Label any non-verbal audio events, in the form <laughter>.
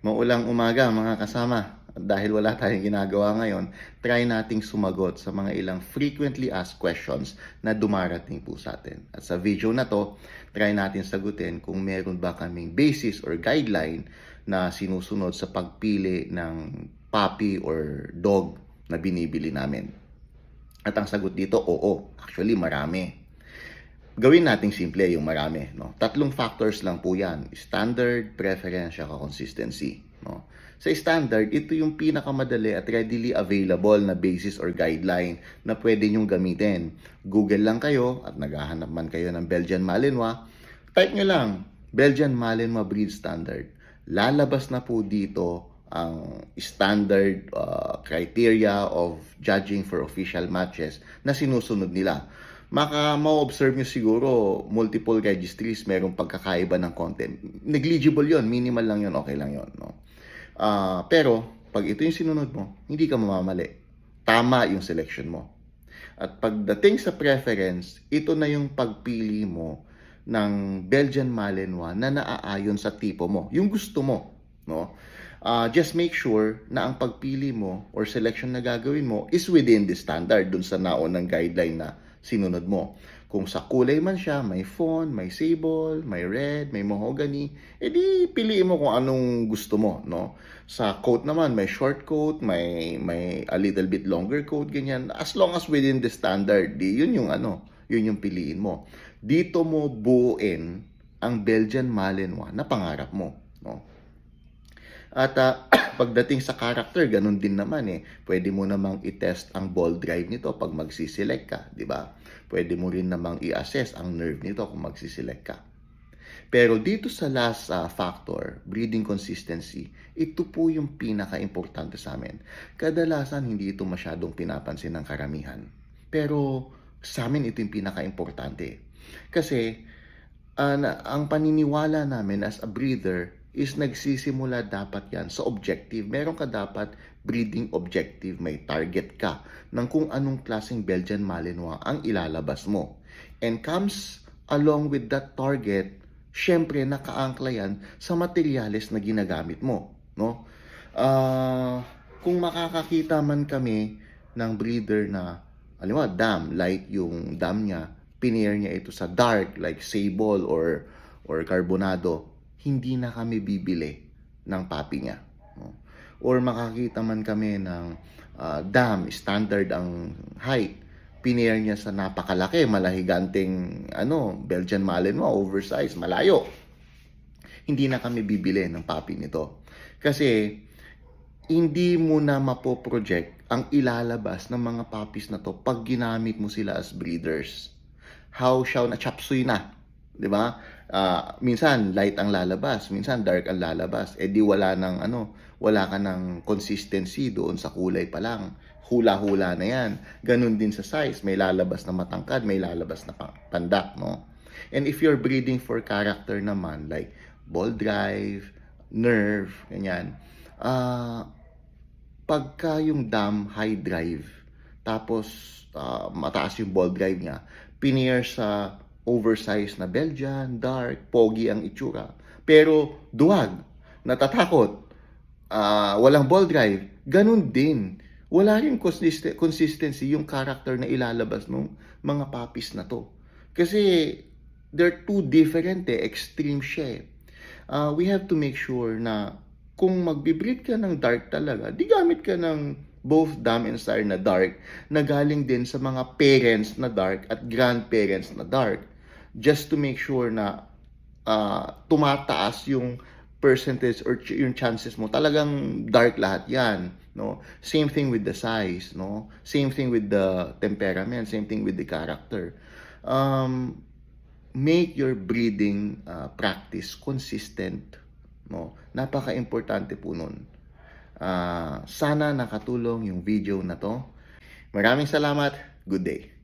Maulang umaga mga kasama. Dahil wala tayong ginagawa ngayon, try nating sumagot sa mga ilang frequently asked questions na dumarating po sa atin. At sa video na to, try natin sagutin kung meron ba kaming basis or guideline na sinusunod sa pagpili ng puppy or dog na binibili namin. At ang sagot dito, oo. Actually, marami gawin nating simple yung marami. No? Tatlong factors lang po yan. Standard, preference, at consistency. No? Sa standard, ito yung pinakamadali at readily available na basis or guideline na pwede nyong gamitin. Google lang kayo at naghahanap man kayo ng Belgian Malinois. Type nyo lang, Belgian Malinois Breed Standard. Lalabas na po dito ang standard uh, criteria of judging for official matches na sinusunod nila maka ma-observe nyo siguro multiple registries merong pagkakaiba ng content. Negligible yon minimal lang yon okay lang yon no? Ah, pero, pag ito yung sinunod mo, hindi ka mamamali. Tama yung selection mo. At pagdating sa preference, ito na yung pagpili mo ng Belgian Malinois na naaayon sa tipo mo, yung gusto mo, no? Ah, just make sure na ang pagpili mo or selection na gagawin mo is within the standard dun sa naunang guideline na sinunod mo. Kung sa kulay man siya, may fawn, may sable, may red, may mahogany, edi piliin mo kung anong gusto mo, no? Sa coat naman, may short coat, may may a little bit longer coat, ganyan. As long as within the standard, di, yun yung ano, yun yung piliin mo. Dito mo buuin ang Belgian Malinois na pangarap mo, no? At ah, <clears throat> pagdating sa character, ganun din naman eh. Pwede mo namang i-test ang ball drive nito pag magsiselect ka, di ba? Pwede mo rin namang i-assess ang nerve nito kung magsiselect ka. Pero dito sa last ah, factor, breeding consistency, ito po yung pinaka-importante sa amin. Kadalasan hindi ito masyadong pinapansin ng karamihan. Pero sa amin ito yung pinaka-importante. Kasi ah, na- ang paniniwala namin as a breeder is nagsisimula dapat yan sa objective. Meron ka dapat breeding objective, may target ka ng kung anong klaseng Belgian Malinois ang ilalabas mo. And comes along with that target, syempre nakaangkla yan sa materyales na ginagamit mo. No? Ah, kung makakakita man kami ng breeder na, alam mo, dam, light yung dam niya, pinair niya ito sa dark, like sable or or carbonado, hindi na kami bibili ng papi niya. Or makakita man kami ng ah, dam, standard ang height, pinair niya sa napakalaki, malahiganting ano, Belgian Malinois, oversized, malayo. Hindi na kami bibili ng papi nito. Kasi hindi mo na mapoproject ang ilalabas ng mga puppies na to pag ginamit mo sila as breeders. How siya na chapsuy na, 'di ba? Ah, minsan light ang lalabas, minsan dark ang lalabas. Eh di wala nang ano, wala ka ng consistency doon sa kulay pa lang. Hula-hula na 'yan. Ganun din sa size, may lalabas na matangkad, may lalabas na pa- pandak, no? And if you're breeding for character naman like ball drive, nerve, ganyan. Ah, pagka yung dam high drive, tapos ah, mataas yung ball drive niya, pinier sa oversized na Belgian, dark, pogi ang itsura. Pero duwag, natatakot, ah, walang ball drive, ganun din. Wala rin consist- consistency yung character na ilalabas ng mga puppies na to. Kasi they're too different eh, extreme siya eh. Ah, we have to make sure na kung magbe-breed ka ng dark talaga, di gamit ka ng both dam and sire na dark na galing din sa mga parents na dark at grandparents na dark just to make sure na ah, tumataas yung percentage or ch- yung chances mo. Talagang dark lahat yan no? Same thing with the size no? Same thing with the temperament same thing with the character. Um make your breeding uh, practice consistent no? Napaka-importante po nun. Ah, sana nakatulong yung video na to. Maraming salamat. Good day